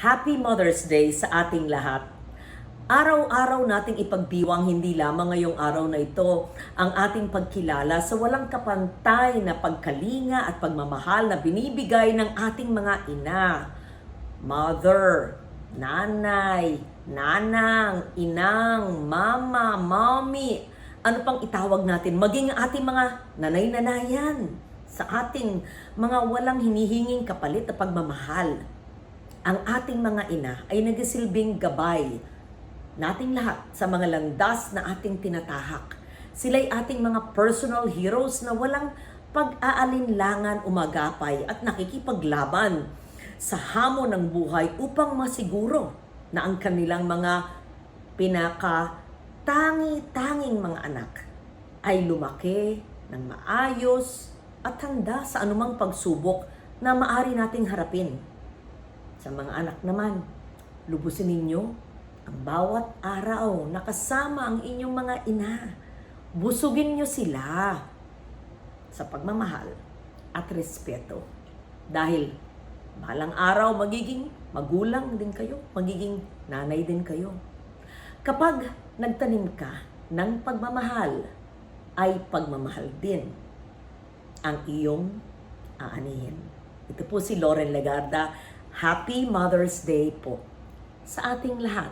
Happy Mother's Day sa ating lahat. Araw-araw nating ipagdiwang hindi lamang ngayong araw na ito ang ating pagkilala sa walang kapantay na pagkalinga at pagmamahal na binibigay ng ating mga ina. Mother, nanay, nanang, inang, mama, mommy, ano pang itawag natin, maging ating mga nanay-nanayan sa ating mga walang hinihinging kapalit na pagmamahal. Ang ating mga ina ay nagsilbing gabay nating lahat sa mga landas na ating tinatahak. Sila'y ating mga personal heroes na walang pag-aalinlangan umagapay at nakikipaglaban sa hamon ng buhay upang masiguro na ang kanilang mga pinaka tangi-tanging mga anak ay lumaki ng maayos at handa sa anumang pagsubok na maari nating harapin. Sa mga anak naman, lubusin ninyo ang bawat araw na kasama ang inyong mga ina. Busugin nyo sila sa pagmamahal at respeto. Dahil balang araw magiging magulang din kayo, magiging nanay din kayo. Kapag nagtanim ka ng pagmamahal, ay pagmamahal din ang iyong aanihin. Ito po si Lauren Legarda. Happy Mother's Day po sa ating lahat.